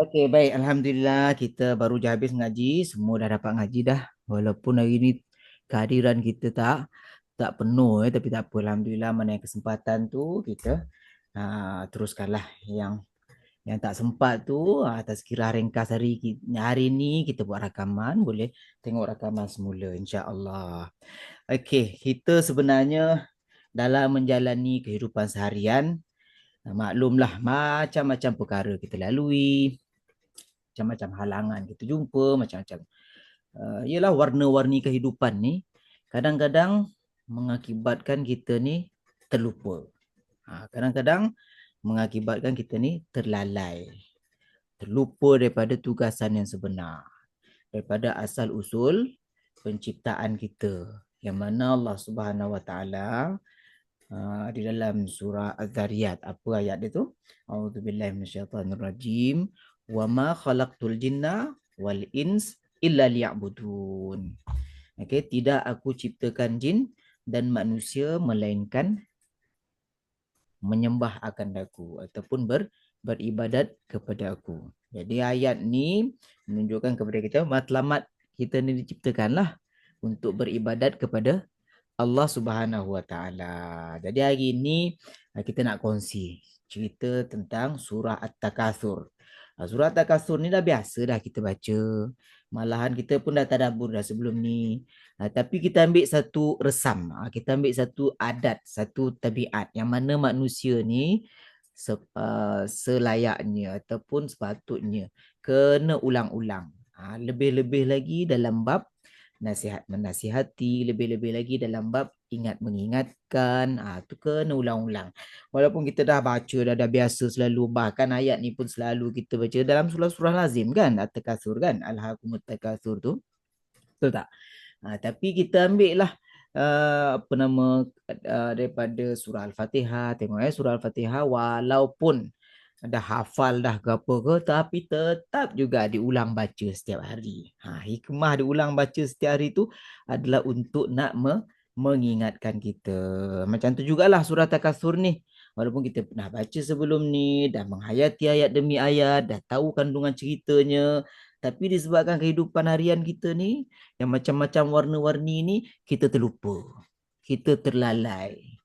Okey, baik. Alhamdulillah kita baru je habis ngaji. Semua dah dapat ngaji dah. Walaupun hari ni kehadiran kita tak tak penuh eh, tapi tak apa. Alhamdulillah mana yang kesempatan tu kita uh, teruskanlah yang yang tak sempat tu atas kira ringkas hari hari ni kita buat rakaman boleh tengok rakaman semula insya-Allah. Okey, kita sebenarnya dalam menjalani kehidupan seharian maklumlah macam-macam perkara kita lalui macam-macam halangan kita jumpa macam-macam. Uh, ialah warna-warni kehidupan ni kadang-kadang mengakibatkan kita ni terlupa. Ha, kadang-kadang mengakibatkan kita ni terlalai terlupa daripada tugasan yang sebenar daripada asal usul penciptaan kita yang mana Allah Subhanahu Wa Taala uh, di dalam surah Az-Zariyat apa ayat dia tu? A'udzubillahi minasyaitonirrajim wa ma khalaqtul jinna wal ins illa liya'budun. Okey, tidak aku ciptakan jin dan manusia melainkan menyembah akan aku ataupun ber, beribadat kepada aku. Jadi ayat ni menunjukkan kepada kita matlamat kita ni diciptakanlah untuk beribadat kepada Allah Subhanahu Wa Taala. Jadi hari ini kita nak kongsi cerita tentang surah At-Takatsur. Ha, surat Al-Kasur ni dah biasa dah kita baca. Malahan kita pun dah tadabur dah sebelum ni. Ha, tapi kita ambil satu resam. Ha, kita ambil satu adat, satu tabiat. Yang mana manusia ni uh, selayaknya ataupun sepatutnya kena ulang-ulang. Lebih-lebih lagi dalam bab nasihat menasihati lebih-lebih lagi dalam bab ingat mengingatkan. Ah tu kena ulang-ulang. Walaupun kita dah baca dah dah biasa selalu bahkan ayat ni pun selalu kita baca dalam surah-surah lazim kan? At-takasur kan? Alhaqumut takasur tu. Betul tak? Ha, tapi kita ambil lah uh, apa nama uh, daripada surah al-fatihah. Tengok eh surah al-fatihah walaupun dah hafal dah ke apa ke tapi tetap juga diulang baca setiap hari. Ha hikmah diulang baca setiap hari tu adalah untuk nak me mengingatkan kita. Macam tu jugalah surah takasur ni. Walaupun kita pernah baca sebelum ni, dah menghayati ayat demi ayat, dah tahu kandungan ceritanya, tapi disebabkan kehidupan harian kita ni yang macam-macam warna-warni ni kita terlupa. Kita terlalai.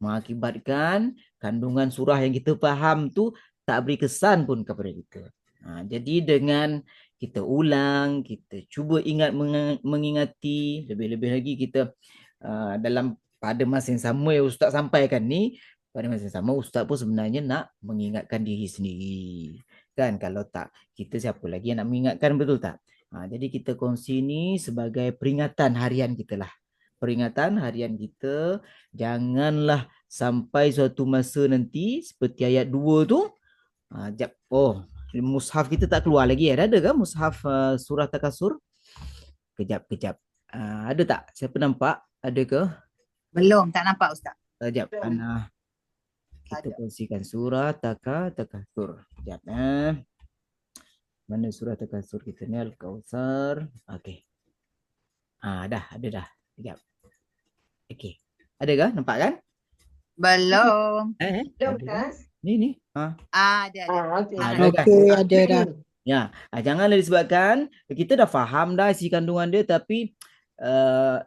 Mengakibatkan kandungan surah yang kita faham tu tak beri kesan pun kepada kita. Ha, jadi dengan kita ulang, kita cuba ingat mengingati, lebih-lebih lagi kita uh, dalam pada masa yang sama yang Ustaz sampaikan ni, pada masa yang sama Ustaz pun sebenarnya nak mengingatkan diri sendiri. Kan kalau tak, kita siapa lagi yang nak mengingatkan betul tak? Ha, jadi kita kongsi ni sebagai peringatan harian kita lah. Peringatan harian kita, janganlah sampai suatu masa nanti seperti ayat 2 tu, Ah, jap. Oh, mushaf kita tak keluar lagi ya. Ada ke mushaf uh, surah Takasur? Kejap, kejap. Uh, ada tak? Siapa nampak? Ada ke? Belum, tak nampak Ustaz. Kejap, Ana. Kita ada. kongsikan surah Taka Takasur. Kejap eh. Mana surah Takasur kita ni? Al-Kawthar. Okey. Ah, dah, ada dah. Kejap. Okey. Ada ke? Nampak kan? Belum. Eh, eh. Belum, kan? Ni ni. Ha. Ah, ada ada. Ah, okey. Ah, okay, ada dah. Ya, ah, janganlah disebabkan kita dah faham dah isi kandungan dia tapi uh,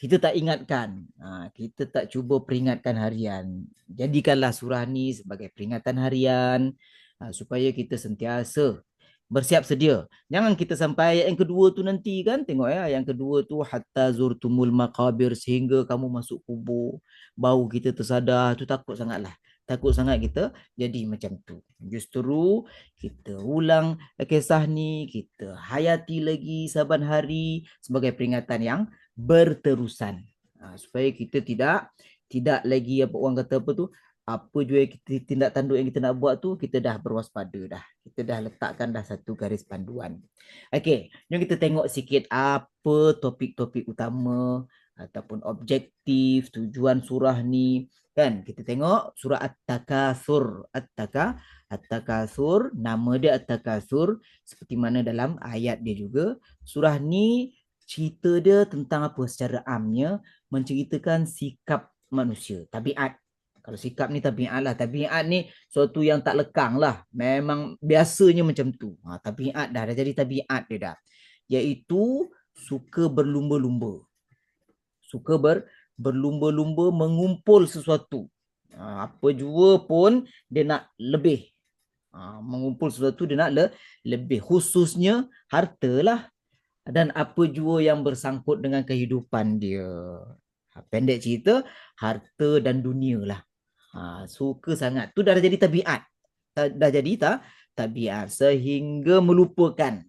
kita tak ingatkan. Ha, kita tak cuba peringatkan harian. Jadikanlah surah ni sebagai peringatan harian ha, supaya kita sentiasa bersiap sedia. Jangan kita sampai ayat yang kedua tu nanti kan. Tengok ya, yang kedua tu hatta zurtumul maqabir sehingga kamu masuk kubur. Bau kita tersadar. Tu takut sangatlah takut sangat kita jadi macam tu. Justru kita ulang kisah ni, kita hayati lagi saban hari sebagai peringatan yang berterusan. Ha, supaya kita tidak tidak lagi apa orang kata apa tu, apa juga kita tindak tanduk yang kita nak buat tu, kita dah berwaspada dah. Kita dah letakkan dah satu garis panduan. Okey, jom kita tengok sikit apa topik-topik utama ataupun objektif tujuan surah ni kan kita tengok surah at-takatsur at-taka at-takatsur nama dia at-takatsur seperti mana dalam ayat dia juga surah ni cerita dia tentang apa secara amnya menceritakan sikap manusia tabiat Kalau sikap ni tabiat lah. Tabiat ni suatu yang tak lekang lah. Memang biasanya macam tu. Ha, tabiat dah. Dah jadi tabiat dia dah. Iaitu suka berlumba-lumba. Suka ber, berlumba-lumba mengumpul sesuatu. Ha, apa jua pun dia nak lebih. Ha, mengumpul sesuatu dia nak le, lebih. Khususnya harta lah. Dan apa jua yang bersangkut dengan kehidupan dia. Ha, pendek cerita, harta dan dunia lah. Suka sangat. Tu dah jadi tabiat. Dah, jadi tak? Tabiat. Sehingga melupakan.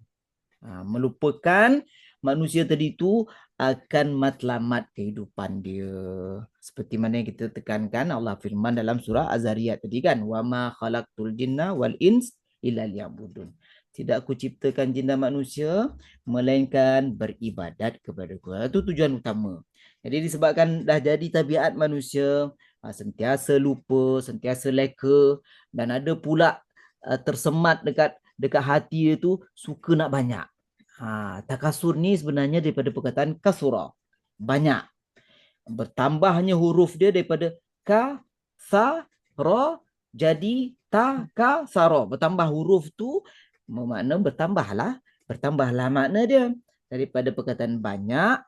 Ha, melupakan manusia tadi tu akan matlamat kehidupan dia. Seperti mana yang kita tekankan Allah firman dalam surah Az-Zariyat tadi kan. Wa ma khalaqtul jinna wal ins illa liya'budun. Tidak aku ciptakan jin dan manusia melainkan beribadat kepada aku. Itu tujuan utama. Jadi disebabkan dah jadi tabiat manusia, ha, sentiasa lupa, sentiasa leka dan ada pula uh, tersemat dekat dekat hati dia tu suka nak banyak. Ha, takasur ni sebenarnya daripada perkataan kasura. Banyak. Bertambahnya huruf dia daripada ka, sa, ra, jadi ta, ka, sa, ra. Bertambah huruf tu bermakna bertambahlah. Bertambahlah makna dia. Daripada perkataan banyak,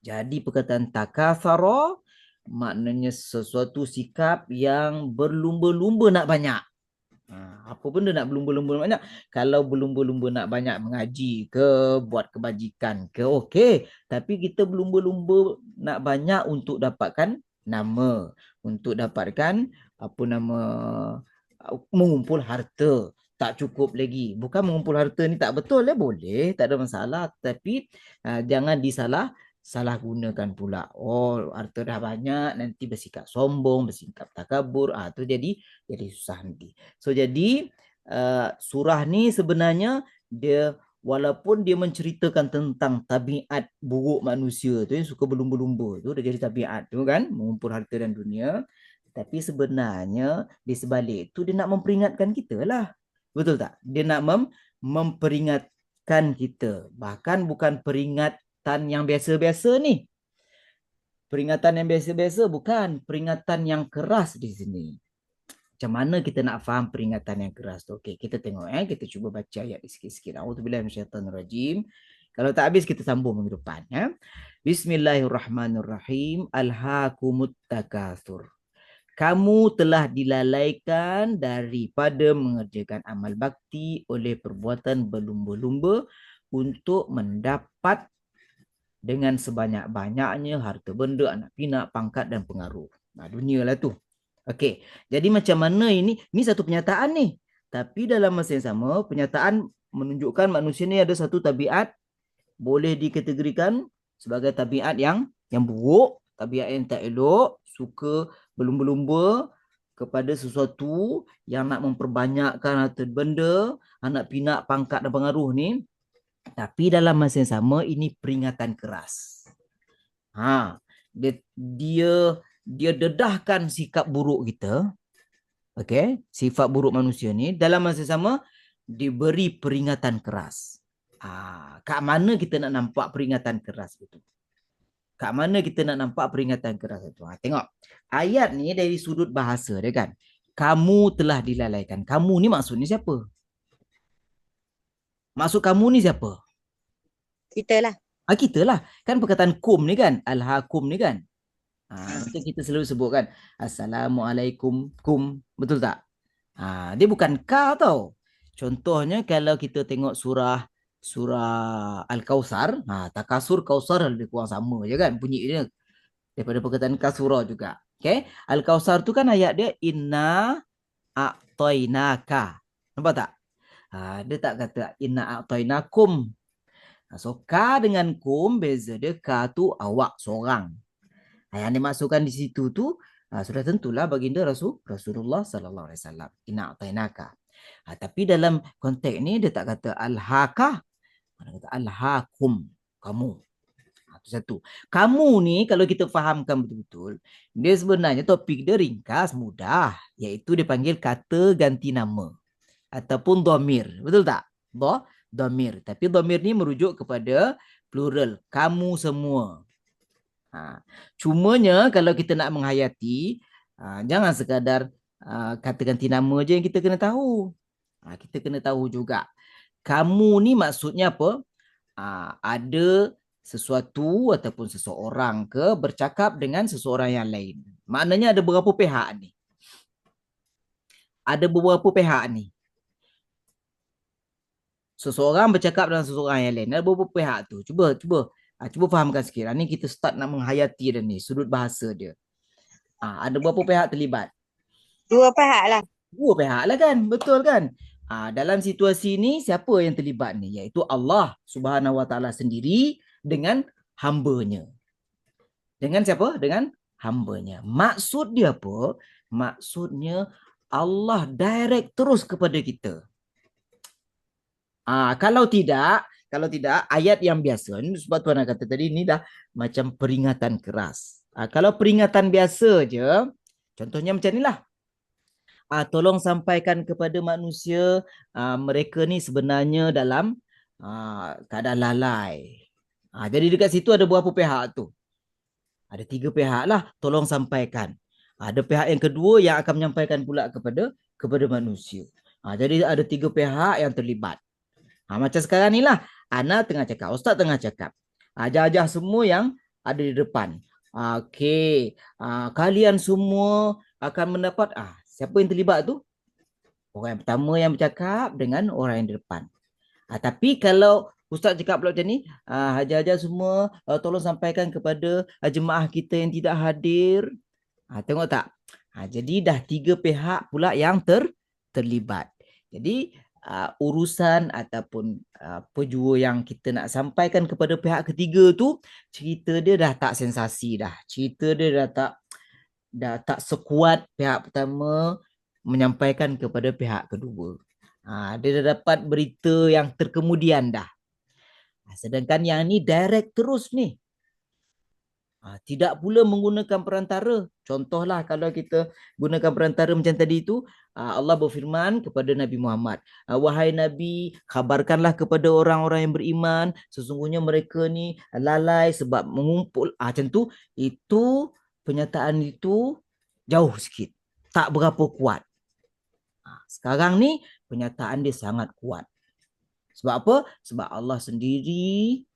jadi perkataan takasara maknanya sesuatu sikap yang berlumba-lumba nak banyak. Ha, apa benda nak berlumba-lumba banyak? Kalau berlumba-lumba nak banyak mengaji ke, buat kebajikan ke, okey. Tapi kita berlumba-lumba nak banyak untuk dapatkan nama. Untuk dapatkan apa nama, mengumpul harta. Tak cukup lagi. Bukan mengumpul harta ni tak betul ya? Boleh, tak ada masalah. Tapi uh, jangan disalah salah gunakan pula. Oh, harta dah banyak nanti bersikap sombong, bersikap takabur, ah tu jadi jadi susah nanti. So jadi uh, surah ni sebenarnya dia walaupun dia menceritakan tentang tabiat buruk manusia tu yang suka berlumba-lumba tu dah jadi tabiat tu kan, mengumpul harta dan dunia. Tapi sebenarnya di sebalik tu dia nak memperingatkan kita lah. Betul tak? Dia nak mem memperingatkan kita. Bahkan bukan peringat peringatan yang biasa-biasa ni. Peringatan yang biasa-biasa bukan peringatan yang keras di sini. Macam mana kita nak faham peringatan yang keras tu? Okey, kita tengok eh, kita cuba baca ayat sikit-sikit. Auzubillahi minasyaitonirrajim. Kalau tak habis kita sambung minggu depan ya. Bismillahirrahmanirrahim. Alhaakumut takatsur. Kamu telah dilalaikan daripada mengerjakan amal bakti oleh perbuatan berlumba-lumba untuk mendapat dengan sebanyak-banyaknya harta benda, anak pinak, pangkat dan pengaruh. Nah, dunia lah tu. Okey, jadi macam mana ini? Ini satu penyataan ni. Tapi dalam masa yang sama, penyataan menunjukkan manusia ni ada satu tabiat boleh dikategorikan sebagai tabiat yang yang buruk, tabiat yang tak elok, suka berlumba-lumba kepada sesuatu yang nak memperbanyakkan harta benda, anak pinak, pangkat dan pengaruh ni tapi dalam masa yang sama ini peringatan keras. Ha, dia dia dia dedahkan sikap buruk kita. Okey, sifat buruk manusia ni dalam masa yang sama diberi peringatan keras. Ha, kat mana kita nak nampak peringatan keras itu? Kat mana kita nak nampak peringatan keras itu? Ha, tengok. Ayat ni dari sudut bahasa dia kan. Kamu telah dilalaikan. Kamu ni maksudnya siapa? Maksud kamu ni siapa? Kita lah. Ah, kita lah. Kan perkataan kum ni kan. Al-hakum ni kan. Ha, macam kita selalu sebut kan. Assalamualaikum kum. Betul tak? Ha, dia bukan ka tau. Contohnya kalau kita tengok surah surah Al-Kawsar. Ha, takasur Kawsar lebih kurang sama je kan. Bunyi dia. Daripada perkataan kasura juga. Okay. Al-Kawsar tu kan ayat dia. Inna a'toinaka. Nampak tak? Ha, dia tak kata inna a'toinakum. Ha, so ka dengan kum beza dia ka tu awak seorang. Ha, yang dimasukkan di situ tu ha, sudah tentulah baginda Rasul Rasulullah sallallahu alaihi wasallam. Inna a'tainaka. Ha, tapi dalam konteks ni dia tak kata alhaka. Dia kata alhakum kamu. Ha, itu satu. Kamu ni kalau kita fahamkan betul-betul, dia sebenarnya topik dia ringkas, mudah. Iaitu dia panggil kata ganti nama ataupun domir. Betul tak? Do, domir. Tapi domir ni merujuk kepada plural. Kamu semua. Ha. Cumanya kalau kita nak menghayati, Ha, jangan sekadar uh, kata ganti nama je yang kita kena tahu. Ha, kita kena tahu juga. Kamu ni maksudnya apa? Ha, ada sesuatu ataupun seseorang ke bercakap dengan seseorang yang lain. Maknanya ada berapa pihak ni? Ada beberapa pihak ni. Seseorang bercakap dengan seseorang yang lain. Ada beberapa pihak tu. Cuba, cuba. Ha, cuba fahamkan sikit. Ha, ni kita start nak menghayati dia ni. Sudut bahasa dia. Ha, ada berapa pihak terlibat? Dua pihak lah. Dua pihak lah kan? Betul kan? Ha, dalam situasi ni, siapa yang terlibat ni? Iaitu Allah subhanahu wa ta'ala sendiri dengan hambanya. Dengan siapa? Dengan hambanya. Maksud dia apa? Maksudnya Allah direct terus kepada kita. Ah, kalau tidak, kalau tidak ayat yang biasa ini sebab tuan kata tadi ini dah macam peringatan keras. Ah, kalau peringatan biasa je, contohnya macam inilah. Ah, tolong sampaikan kepada manusia ah, mereka ni sebenarnya dalam ah, keadaan lalai. Ah, jadi dekat situ ada berapa pihak tu? Ada tiga pihak lah tolong sampaikan. Ada pihak yang kedua yang akan menyampaikan pula kepada kepada manusia. Ha, jadi ada tiga pihak yang terlibat. Ha, macam sekarang ni lah. Ana tengah cakap. Ustaz tengah cakap. Ajar-ajar semua yang ada di depan. Okey. Ha, kalian semua akan mendapat. Ah, siapa yang terlibat tu? Orang yang pertama yang bercakap dengan orang yang di depan. Ha, tapi kalau Ustaz cakap pula macam ni, uh, hajar-hajar semua uh, tolong sampaikan kepada jemaah kita yang tidak hadir. Ha, tengok tak? Ha, jadi dah tiga pihak pula yang ter terlibat. Jadi uh, urusan ataupun uh, pejua yang kita nak sampaikan kepada pihak ketiga tu cerita dia dah tak sensasi dah. Cerita dia dah tak dah tak sekuat pihak pertama menyampaikan kepada pihak kedua. Ha, dia dah dapat berita yang terkemudian dah. Ha, sedangkan yang ni direct terus ni. Ha, tidak pula menggunakan perantara. Contohlah kalau kita gunakan perantara macam tadi itu, ha, Allah berfirman kepada Nabi Muhammad, ha, wahai Nabi, kabarkanlah kepada orang-orang yang beriman, sesungguhnya mereka ni lalai sebab mengumpul. Ha, macam tu, itu penyataan itu jauh sikit. Tak berapa kuat. Ha, sekarang ni penyataan dia sangat kuat. Sebab apa? Sebab Allah sendiri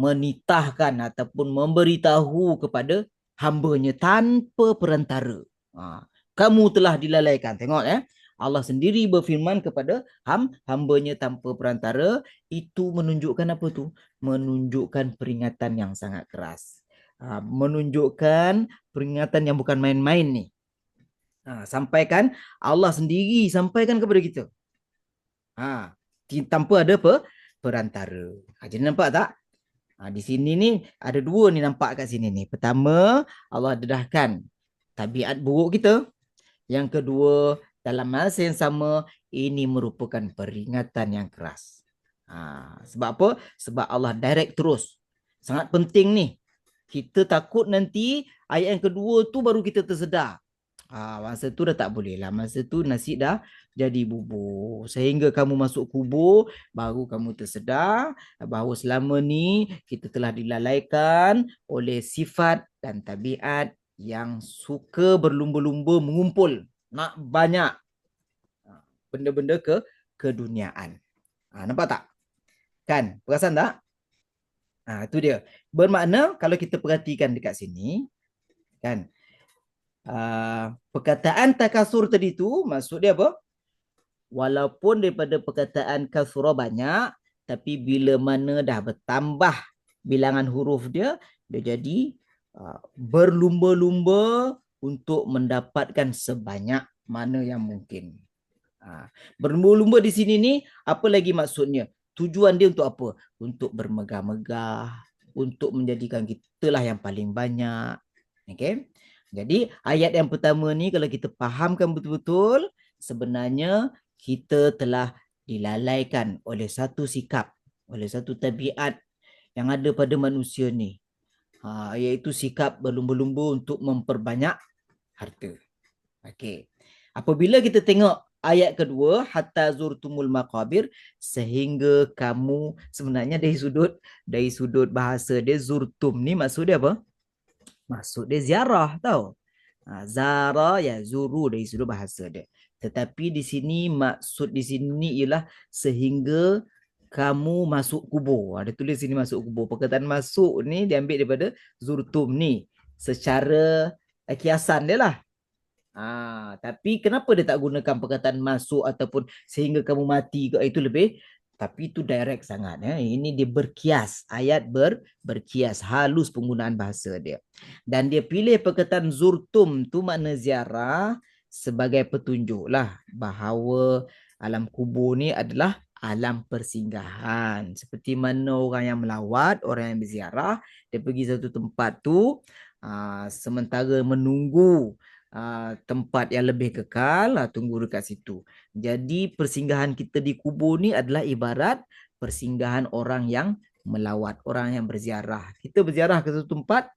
menitahkan ataupun memberitahu kepada hambanya tanpa perantara. Ha. Kamu telah dilalaikan. Tengok eh. Allah sendiri berfirman kepada ham, hambanya tanpa perantara. Itu menunjukkan apa tu? Menunjukkan peringatan yang sangat keras. Ha. Menunjukkan peringatan yang bukan main-main ni. Ha. Sampaikan Allah sendiri sampaikan kepada kita. Ha tanpa ada apa perantara. Ha, jadi nampak tak? Ha, di sini ni ada dua ni nampak kat sini ni. Pertama, Allah dedahkan tabiat buruk kita. Yang kedua, dalam masa yang sama, ini merupakan peringatan yang keras. Ha, sebab apa? Sebab Allah direct terus. Sangat penting ni. Kita takut nanti ayat yang kedua tu baru kita tersedar. Ha, masa tu dah tak boleh lah. Masa tu nasi dah jadi bubur. Sehingga kamu masuk kubur, baru kamu tersedar bahawa selama ni kita telah dilalaikan oleh sifat dan tabiat yang suka berlumba-lumba mengumpul. Nak banyak ha, benda-benda ke keduniaan. Ha, nampak tak? Kan? Perasan tak? Ha, itu dia. Bermakna kalau kita perhatikan dekat sini, kan? Uh, perkataan takasur tadi tu maksud dia apa? Walaupun daripada perkataan kasura banyak tapi bila mana dah bertambah bilangan huruf dia dia jadi uh, berlumba-lumba untuk mendapatkan sebanyak mana yang mungkin. Uh, berlumba-lumba di sini ni apa lagi maksudnya? Tujuan dia untuk apa? Untuk bermegah-megah, untuk menjadikan kita lah yang paling banyak. Okay? Jadi ayat yang pertama ni kalau kita fahamkan betul-betul sebenarnya kita telah dilalaikan oleh satu sikap, oleh satu tabiat yang ada pada manusia ni. Ha, iaitu sikap berlumba-lumba untuk memperbanyak harta. Okey. Apabila kita tengok ayat kedua hatta zurtumul maqabir sehingga kamu sebenarnya dari sudut dari sudut bahasa dia zurtum ni maksud dia apa? Maksud dia ziarah tau. Ha, zara ya zuru dari sudut bahasa dia. Tetapi di sini maksud di sini ialah sehingga kamu masuk kubur. Ada tulis sini masuk kubur. Perkataan masuk ni diambil daripada zurtum ni. Secara eh, kiasan dia lah. Ha, tapi kenapa dia tak gunakan perkataan masuk ataupun sehingga kamu mati ke itu lebih tapi itu direct sangat ya. Ini dia berkias, ayat ber berkias, halus penggunaan bahasa dia. Dan dia pilih perkataan zurtum tu makna ziarah sebagai petunjuk lah bahawa alam kubur ni adalah alam persinggahan. Seperti mana orang yang melawat, orang yang berziarah, dia pergi satu tempat tu aa, sementara menunggu aa, tempat yang lebih kekal, aa, tunggu dekat situ. Jadi persinggahan kita di kubur ni adalah ibarat persinggahan orang yang melawat, orang yang berziarah. Kita berziarah ke satu tempat,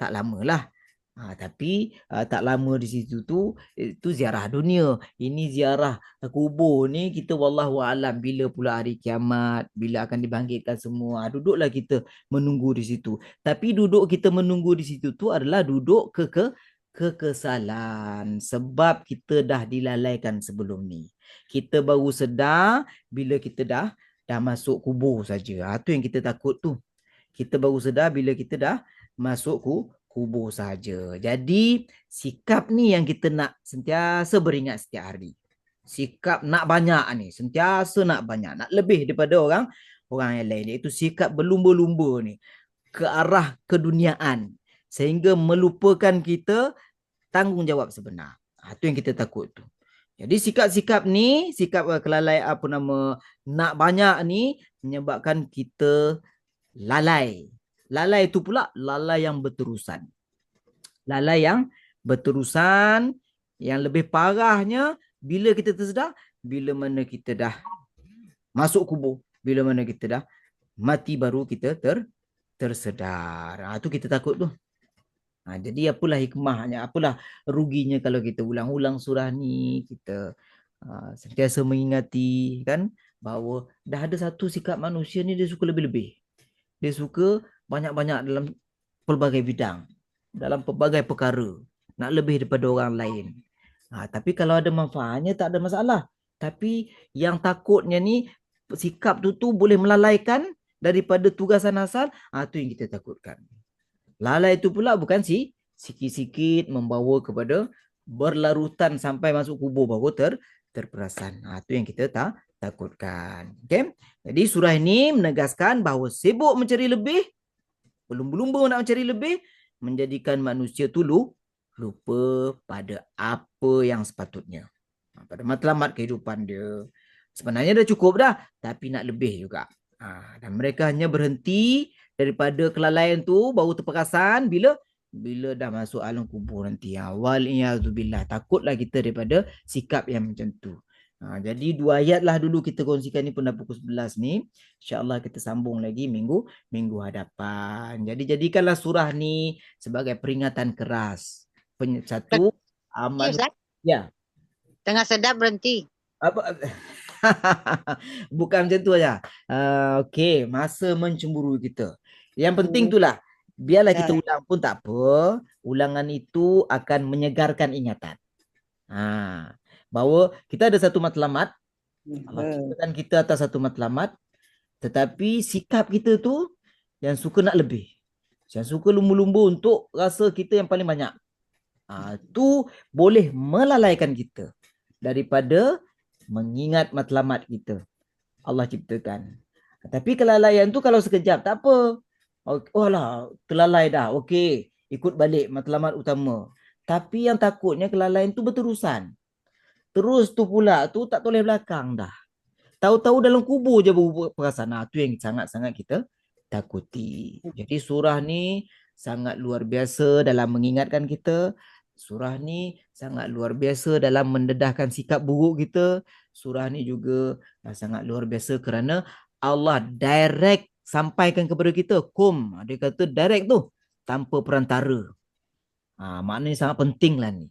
tak lamalah. Ha, tapi uh, tak lama di situ tu itu ziarah dunia. Ini ziarah kubur ni kita wallahu alam bila pula hari kiamat, bila akan dibangkitkan semua. Duduklah kita menunggu di situ. Tapi duduk kita menunggu di situ tu adalah duduk ke ke kekesalan sebab kita dah dilalaikan sebelum ni. Kita baru sedar bila kita dah dah masuk kubur saja. Ha, tu yang kita takut tu. Kita baru sedar bila kita dah masuk ku, kubur saja. Jadi sikap ni yang kita nak sentiasa beringat setiap hari. Sikap nak banyak ni, sentiasa nak banyak, nak lebih daripada orang orang yang lain iaitu sikap berlumba-lumba ni ke arah keduniaan sehingga melupakan kita tanggungjawab sebenar. Ha, tu yang kita takut tu. Jadi sikap-sikap ni, sikap uh, kelalai apa nama nak banyak ni menyebabkan kita lalai Lalai itu pula lalai yang berterusan. Lalai yang berterusan yang lebih parahnya bila kita tersedar, bila mana kita dah masuk kubur, bila mana kita dah mati baru kita ter tersedar. Ha, tu kita takut tu. Ha, jadi apalah hikmahnya, apalah ruginya kalau kita ulang-ulang surah ni, kita uh, sentiasa mengingati kan bahawa dah ada satu sikap manusia ni dia suka lebih-lebih. Dia suka banyak-banyak dalam pelbagai bidang, dalam pelbagai perkara, nak lebih daripada orang lain. Ha, tapi kalau ada manfaatnya tak ada masalah. Tapi yang takutnya ni sikap tu tu boleh melalaikan daripada tugasan asal, ha, tu yang kita takutkan. Lalai itu pula bukan si sikit-sikit membawa kepada berlarutan sampai masuk kubur baru ter terperasan. Ha, tu yang kita tak takutkan. Okay? Jadi surah ini menegaskan bahawa sibuk mencari lebih berlumba-lumba nak mencari lebih menjadikan manusia tu lupa pada apa yang sepatutnya. Ha, pada matlamat kehidupan dia. Sebenarnya dah cukup dah. Tapi nak lebih juga. Ha, dan mereka hanya berhenti daripada kelalaian tu baru terperasan bila bila dah masuk alam kubur nanti. Ha, Wal'iyazubillah. Takutlah kita daripada sikap yang macam tu. Ha, jadi dua ayat lah dulu kita kongsikan ni pada pukul 11 ni. InsyaAllah kita sambung lagi minggu minggu hadapan. Jadi jadikanlah surah ni sebagai peringatan keras. Pen satu, amal. Ya. Tengah sedap berhenti. Apa? Bukan macam tu aja. Uh, Okey, masa mencemburu kita. Yang penting itulah. Biarlah kita ulang pun tak apa. Ulangan itu akan menyegarkan ingatan. Ha bahawa kita ada satu matlamat Allah ciptakan kita atas satu matlamat tetapi sikap kita tu yang suka nak lebih yang suka lumbu-lumbu untuk rasa kita yang paling banyak ha, tu boleh melalaikan kita daripada mengingat matlamat kita Allah ciptakan tapi kelalaian tu kalau sekejap tak apa oh lah terlalai dah okey ikut balik matlamat utama tapi yang takutnya kelalaian tu berterusan Terus tu pula tu tak toleh belakang dah. Tahu-tahu dalam kubur je baru perasaan. Nah, tu yang sangat-sangat kita takuti. Jadi surah ni sangat luar biasa dalam mengingatkan kita. Surah ni sangat luar biasa dalam mendedahkan sikap buruk kita. Surah ni juga sangat luar biasa kerana Allah direct sampaikan kepada kita. Kum, dia kata direct tu tanpa perantara. Ha, maknanya sangat penting lah ni.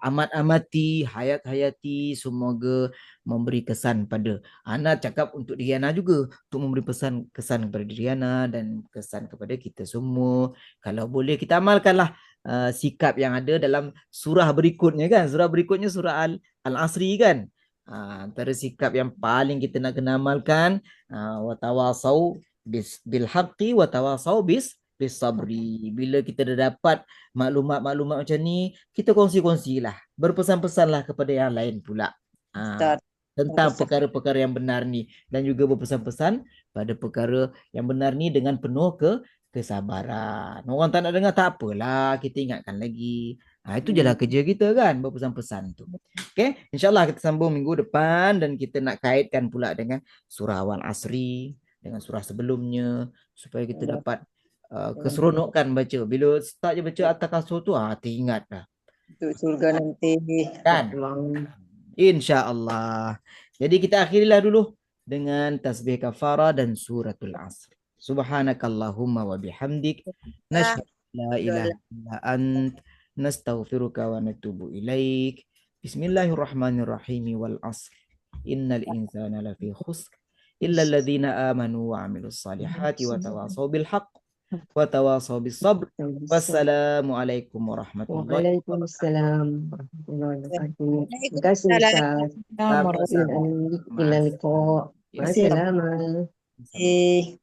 amat amati hayat hayati semoga memberi kesan pada Ana cakap untuk Diana juga untuk memberi pesan kesan kepada Diana dan kesan kepada kita semua kalau boleh kita amalkanlah uh, sikap yang ada dalam surah berikutnya kan surah berikutnya surah Al Al-Asri kan uh, antara sikap yang paling kita nak kena amalkan uh, watawasau bis bil haqqi watawasau bis bis sabri bila kita dah dapat maklumat-maklumat macam ni kita kongsi-kongsilah berpesan-pesanlah kepada yang lain pula Ustaz. tentang perkara-perkara yang benar ni dan juga berpesan-pesan pada perkara yang benar ni dengan penuh ke kesabaran. Orang tak nak dengar tak apalah, kita ingatkan lagi. Ha, itu je lah kerja kita kan, berpesan-pesan tu. Okay, insyaAllah kita sambung minggu depan dan kita nak kaitkan pula dengan surah awal asri, dengan surah sebelumnya, supaya kita dapat uh, keseronokan baca. Bila start je baca atas kasur tu, ah, teringat dah. Untuk surga nanti. Kan? InsyaAllah. Jadi kita akhirilah dulu dengan tasbih kafara dan suratul asr. Subhanakallahumma wa bihamdik. Nashhadu an la ilaha illa ant. نستغفرك ونتوب إليك. بسم الله الرحمن الرحيم والعصر. إن الإنسان لفي خسر إلا الذين آمنوا وعملوا الصالحات وتواصوا بالحق وتواصوا بالصبر. والسلام عليكم ورحمة الله وعليكم السلام ورحمة الله وبركاته. terima kasih Ustaz Terima kasih Ila Liko Assalamualaikum